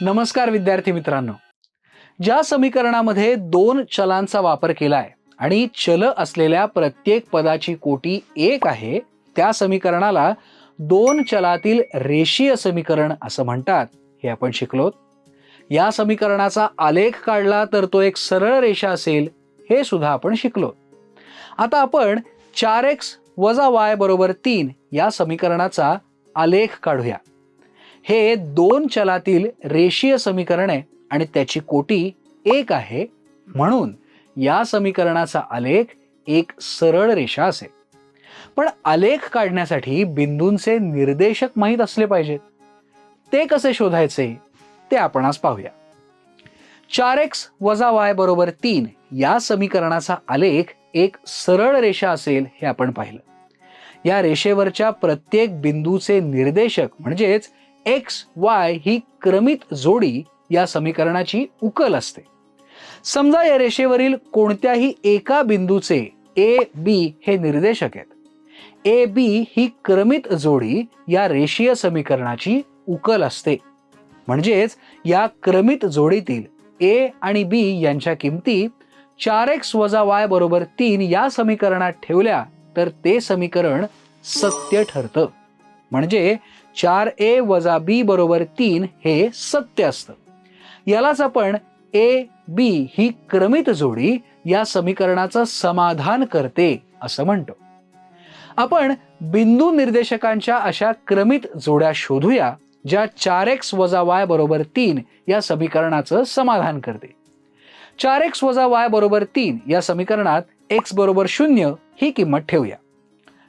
नमस्कार विद्यार्थी मित्रांनो. ज्या समीकरणामध्ये दोन चलांचा वापर केला आहे आणि चल असलेल्या प्रत्येक पदाची कोटी एक आहे त्या समीकरणाला दोन चलातील रेषीय समीकरण असं म्हणतात. हे आपण शिकलो या समीकरणाचा आलेख काढला तर तो एक सरळ रेषा असेल हे सुद्धा आपण शिकलो आता आपण चार एक्स वजा वाय बरोबर तीन या समीकरणाचा आलेख काढूया. हे दोन चलातील रेषीय समीकरण आहे आणि त्याची कोटी एक आहे म्हणून या समीकरणाचा आलेख एक सरळ रेषा असेल पण आलेख काढण्यासाठी बिंदूंचे निर्देशक माहीत असले पाहिजेत. ते कसे शोधायचे ते आपण आज पाहूया. चार एक्स वजा वाय बरोबर तीन या समीकरणाचा आलेख एक सरळ रेषा असेल हे आपण पाहिलं. या रेषेवरच्या प्रत्येक बिंदूचे निर्देशक म्हणजेच एक्स वाय ही क्रमित जोडी या समीकरणाची उकल असते. समजा या रेषेवरील कोणत्याही एका बिंदूचे ए बी हे निर्देशक आहेत. ए बी ही क्रमित जोडी या रेषीय समीकरणाची उकल असते. म्हणजेच या क्रमित जोडीतील ए आणि बी यांच्या किमती चार एक्स वजा वाय बरोबर तीन या समीकरणात ठेवल्या तर ते समीकरण सत्य ठरतं. म्हणजे चार ए वजा बी बरोबर तीन हे सत्य असतं. यालाच आपण ए बी ही क्रमित जोडी या समीकरणाचं समाधान करते असं म्हणतो. आपण बिंदू निर्देशकांच्या अशा क्रमित जोड्या शोधूया ज्या चार एक्स वजा वाय बरोबर तीन या समीकरणाचं समाधान करते. चार एक्स वजा वाय बरोबर तीन या समीकरणात एक्स बरोबर शून्य ही किंमत ठेवूया.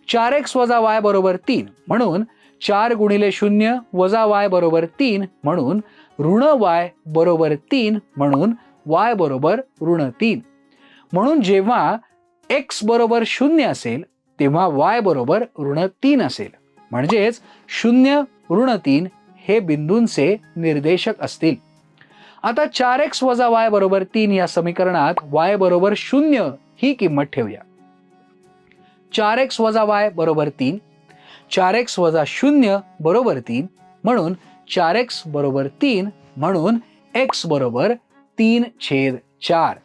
चार एक्स वजा वाय बरोबर तीन म्हणून चार गुणिले शून्य वजा वाय बरोबर तीन म्हणून ऋण वाय बरोबर तीन म्हणून वाय बरोबर ऋण तीन. म्हणून जेव्हा एक्स बरोबर शून्य असेल तेव्हा वाय बरोबर ऋण तीन असेल. म्हणजेच शून्य ऋण तीन हे बिंदूंचे निर्देशक असतील. आता चार एक्स वजा वाय बरोबर तीन या समीकरणात वाय बरोबर शून्य ही किंमत ठेवूया. चार एक्स वजा वाय बरोबर तीन चार एक्स वजा शून्य बरोबर तीन म्हणून चार एक्स बरोबर तीन म्हणून एक्स बरोबर तीन छेद चार.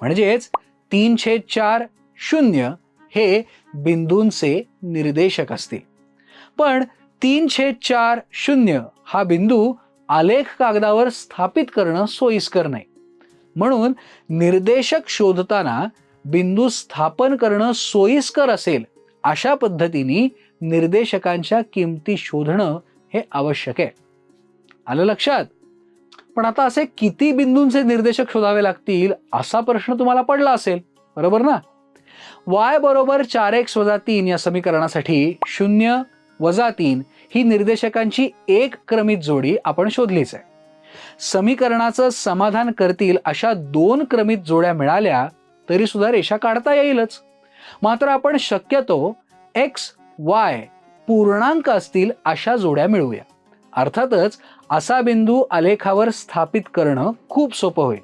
म्हणजेच तीन छेद चार शून्य हे बिंदूंचे निर्देशक असतील. पण तीन छेद चार शून्य हा बिंदू आलेख कागदावर स्थापित करणं सोयीस्कर नाही. म्हणून निर्देशक शोधताना बिंदू स्थापन करणं सोयीस्कर असेल अशा पद्धतीने निर्देशकांच्या किमती शोधणं हे आवश्यक आहे. आलं लक्षात? पण आता असे किती बिंदूंचे निर्देशक शोधावे लागतील असा प्रश्न तुम्हाला पडला असेल बरोबर ना? वाय बरोबर चार एक्स वजा तीन या समीकरणासाठी शून्य वजा तीन ही निर्देशकांची एक क्रमित जोडी आपण शोधलीच आहे. समीकरणाचं समाधान करतील अशा दोन क्रमित जोड्या मिळाल्या तरी सुद्धा रेषा काढता येईलच. मात्र आपण शक्यतो एक्स वाय पूर्णांक असतील अशा जोड्या मिळवूया अर्थातच असा बिंदू आलेखावर स्थापित करणं खूप सोपं होईल.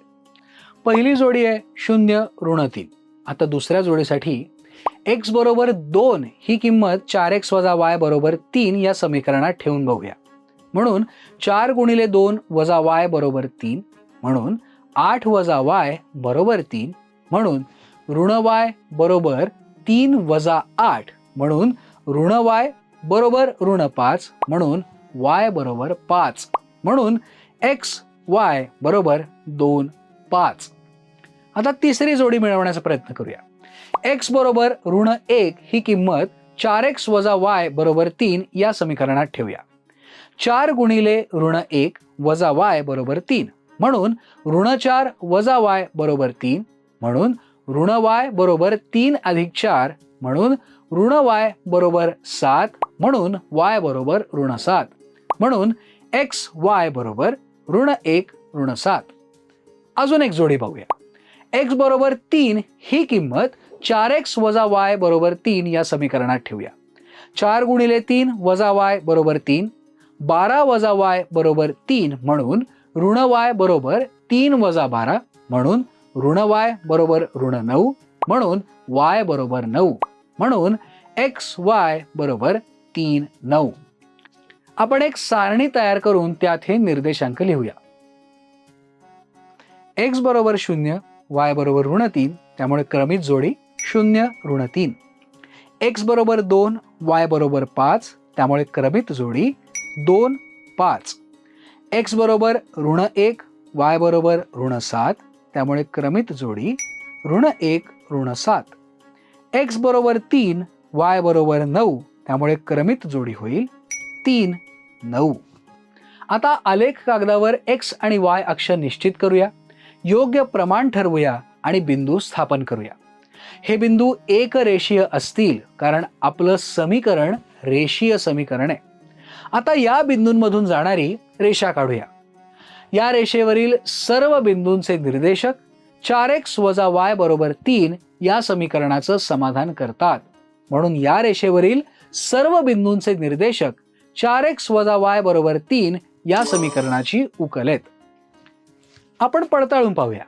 पहिली जोडी आहे शून्य ऋण तीन. आता दुसऱ्या जोडीसाठी एक्स बरोबर दोन ही किंमत चार एक्स वजा वाय बरोबर तीन या समीकरणात ठेवून बघूया. म्हणून चार गुणिले दोन वजा वाय बरोबर तीन. म्हणून आठ वजा वाय बरोबर तीन. म्हणून ऋण वाय बरोबर तीन वजा आठ. म्हणून ऋण वाय बरोबर ऋण पाच म्हणून वाय बरोबर पाच म्हणून एक्स वाय बरोबर दोन पाच. आता तिसरी जोडी मिळवण्याचा प्रयत्न करूया. एक्स बरोबर ऋण एक ही किंमत चार एक्स वजा वाय बरोबर तीन या समीकरणात ठेवूया. चार गुणिले ऋण एक वजा वाय बरोबर तीन म्हणून ऋण चार वजा वाय बरोबर तीन म्हणून ऋण वाय बरोबर तीन अधिक चार म्हणून ऋण वाय बरोबर सात म्हणून वाय बरोबर ऋण सात. म्हणून एक्स वाय बरोबर ऋण एक ऋण सात. अजून एक जोडी पाहूया. एक्स बरोबर तीन ही किंमत चार एक्स वजा वाय बरोबर तीन या समीकरणात ठेवूया. चार गुणिले तीन वजा वाय बरोबर तीन बारा वजा वाय बरोबर तीन म्हणून ऋण वाय बरोबर तीन वजा बारा म्हणून ऋण वाय बरोबर ऋण नऊ म्हणून वाय बरोबर नऊ. म्हणून एक्स वाय बरोबर तीन नऊ. आपण एक सारणी तयार करून त्यात हे निर्देशांक लिहूया. एक्स बरोबर शून्य वाय बरोबर ऋण तीन त्यामुळे क्रमित जोडी शून्य ऋण तीन. एक्स बरोबर दोन वाय बरोबर पाच त्यामुळे क्रमित जोडी दोन पाच. एक्स बरोबर ऋण एक वाय बरोबर ऋण सात त्यामुळे क्रमित जोडी ऋण एक ऋण सात. एक्स बरोबर तीन वाय बरोबर नऊ त्यामुळे क्रमित जोडी होईल तीन नऊ. आता आलेख कागदावर एक्स आणि वाय अक्ष निश्चित करूया. योग्य प्रमाण ठरवूया आणि बिंदू स्थापन करूया. हे बिंदू एक रेषीय असतील कारण आपलं समीकरण रेषीय समीकरण आहे. आता या बिंदूंमधून जाणारी रेषा काढूया. या रेषेवरील सर्व बिंदूंचे निर्देशक चार एक्स वजा वाय बरोबर तीन या समीकरणाचं समाधान करतात. म्हणून या रेषेवरील सर्व बिंदूंचे निर्देशक चार एक्स वजा वाय बरोबर तीन या समीकरणाची उकल आहेत. आपण पडताळून पाहूया.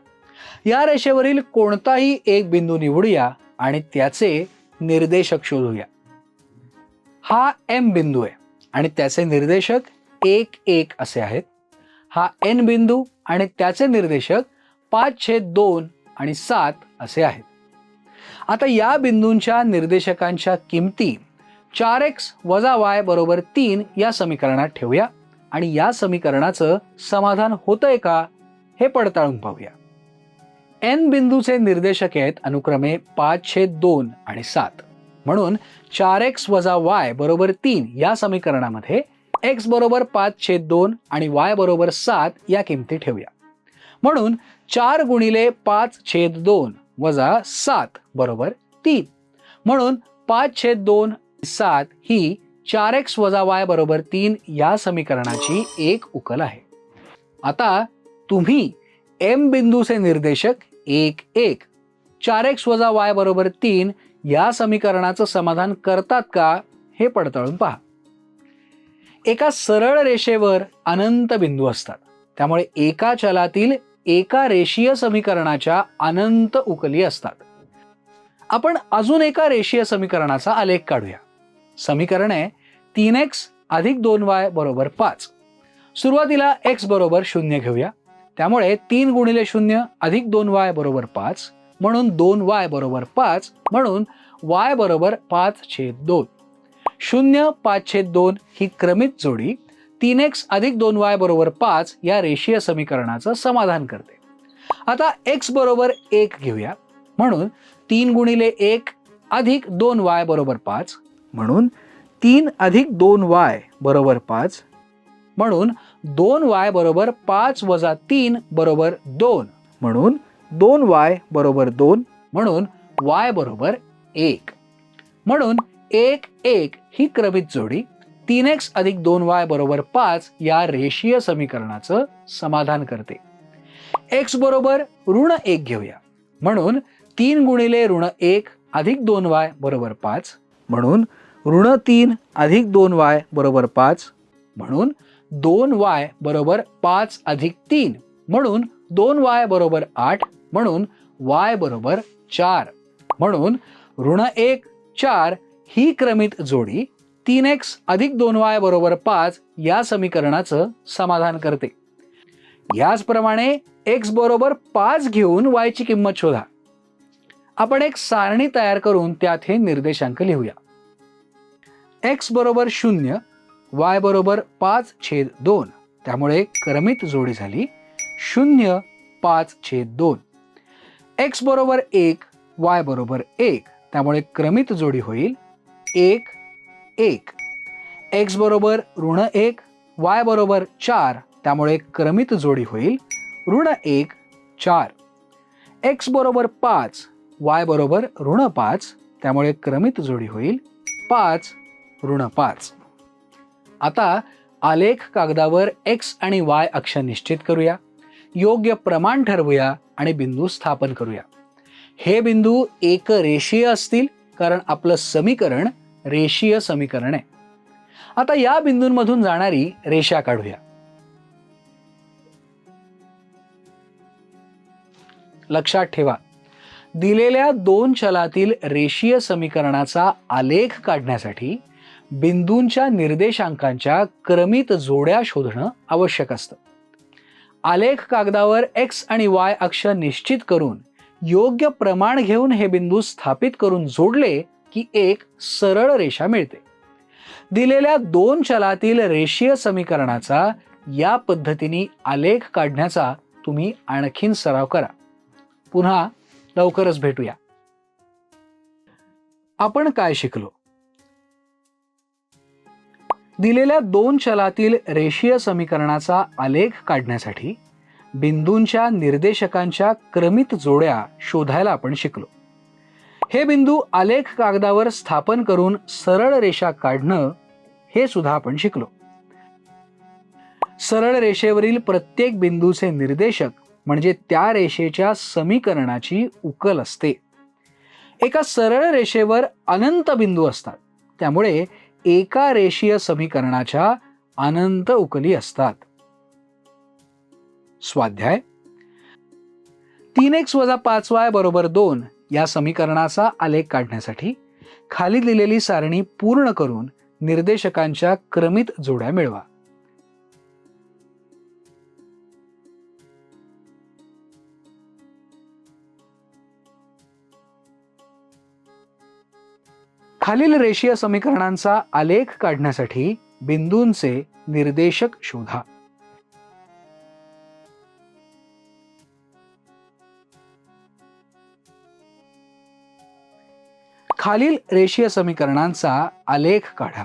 या रेषेवरील कोणताही एक बिंदू निवडूया आणि त्याचे निर्देशक शोधूया. हा एम बिंदू आहे आणि त्याचे निर्देशक एक एक असे आहेत. हा एन बिंदू आणि त्याचे निर्देशक पाच छेद दोन आणि सात असे आहेत. आता या बिंदूंच्या निर्देशकांच्या किमती चार एक्स वजा वाय बरोबर तीन या समीकरणात ठेवूया. आणि या समीकरणाचं समाधान होतंय का हे पडताळून पाहूया. एन बिंदूचे निर्देशक आहेत अनुक्रमे पाच छेद दोन आणि सात. म्हणून चार एक्स वजा वाय बरोबर तीन या समीकरणामध्ये एक्स बरोबर पाच छेद दोन आणि वाय बरोबर सात या किमती ठेवूया. म्हणून चार गुणिले पाच छेद दोन वजा सात बरोबर तीन. म्हणून पाच छेद दोन सात ही चार एक्स वजा वाय बरोबर तीन या समीकरणाची एक उकल आहे. आता तुम्ही एम बिंदूचे निर्देशक एक एक चार एक्स वजा वाय बरोबर तीन या समीकरणाचं समाधान करतात का हे पडताळून पहा. एका सरळ रेषेवर अनंत बिंदू असतात. त्यामुळे एका चलातील एका रेषीय समीकरणाच्या अनंत उकली असतात. आपण अजून एका रेषीय समीकरणाचा आलेख काढूया. समीकरण आहे तीन एक्स अधिक दोन वाय बरोबर पाच. सुरुवातीला एक्स बरोबर शून्य घेऊया. त्यामुळे तीन गुणिले शून्य अधिक दोन वाय बरोबर पाच म्हणून दोन वाय बरोबर पाच म्हणून वाय बरोबर पाच छेद दोन. शून्य पाच छेद दोन ही क्रमित जोडी तीन एक्स अधिक दोन वाय बरोबर पाच या रेषीय समीकरणाचं समाधान करते. आता एक्स बरोबर एक घेऊया. म्हणून तीन गुणिले एक अधिक दोन वाय बरोबर पाच. म्हणून तीन अधिक दोन वाय बरोबर पाच. म्हणून दोन वाय बरोबर पाच वजा तीन बरोबर दोन. म्हणून दोन वाय बरोबर दोन. म्हणून वाय बरोबर एक. म्हणून एक एक ही क्रमित जोडी तीन एक्स अधिक दोन वाय बरोबर पाच या रेषीय समीकरणाचं समाधान करते. एक्स बरोबर ऋण एक घेऊया. म्हणून तीन गुणिले ऋण एक अधिक दोन वाय बरोबर पाच. म्हणून ऋण तीन अधिक दोन वाय बरोबर पाच. म्हणून दोन वाय बरोबर पाच अधिक तीन. म्हणून दोन वाय बरोबर आठ. म्हणून वाय बरोबर चार. म्हणून ऋण एक चार ही क्रमित जोडी तीन एक्स अधिक दोन वाय बरोबर पाच या समीकरणाचं समाधान करते. याचप्रमाणे एक्स बरोबर पाच घेऊन वायची किंमत शोधा. आपण एक सारणी तयार करून त्यात हे निर्देशांक लिहूया. एक्स बरोबर शून्य वाय बरोबर पाच छेद दोन. त्यामुळे क्रमित जोडी झाली शून्य पाच छेद दोन. एक्स बरोबर एक वाय बरोबर एक. त्यामुळे क्रमित जोडी होईल एक एक. एक्स बरोबर ऋण एक वाय बरोबर चार त्यामुळे क्रमित जोडी होईल ऋण एक चार. एक्स बरोबर पाच वाय बरोबर ऋण पाच त्यामुळे क्रमित जोडी होईल पाच ऋण पाच. आता आलेख कागदावर एक्स आणि वाय अक्ष निश्चित करूया. योग्य प्रमाण ठरवूया आणि बिंदू स्थापन करूया. हे बिंदू एक रेषीय असतील कारण आपलं समीकरण रेषीय समीकरण आहे. आता या बिंदूंमधून जाणारी रेषा काढूया. लक्षात ठेवा. दिलेल्या दोन चलातील रेषीय समीकरणाचा आलेख काढण्यासाठी बिंदूंच्या निर्देशांकांच्या क्रमित जोड्या शोधणं आवश्यक असतं. आलेख कागदावर एक्स आणि वाय अक्ष निश्चित करून योग्य प्रमाण घेऊन हे बिंदू स्थापित करून जोडले की एक सरळ रेषा मिळते. दिलेल्या दोन चलातील रेषीय समीकरणाचा या पद्धतीने आलेख काढण्याचा तुम्ही आणखीन सराव करा. पुन्हा लवकरच भेटूया. आपण काय शिकलो? दिलेल्या दोन चलातील रेषीय समीकरणाचा आलेख काढण्यासाठी बिंदूंच्या निर्देशकांच्या क्रमित जोड्या शोधायला आपण शिकलो. हे बिंदू आलेख कागदावर स्थापन करून सरळ रेषा काढणं हे सुद्धा आपण शिकलो. सरळ रेषेवरील प्रत्येक बिंदूचे निर्देशक म्हणजे त्या रेषेच्या समीकरणाची उकल असते. एका सरळ रेषेवर अनंत बिंदू असतात. त्यामुळे एका रेषीय समीकरणाच्या अनंत उकली असतात. स्वाध्याय तीन एक्स वजा पाच वाय बरोबर दोन या समीकरणाचा आलेख काढण्यासाठी खाली दिलेली सारणी पूर्ण करून निर्देशकांच्या क्रमित जोड्या मिळवा. खालील रेषीय समीकरणांचा आलेख काढण्यासाठी बिंदूंचे निर्देशक शोधा. खालील रेषीय समीकरणांचा आलेख काढा.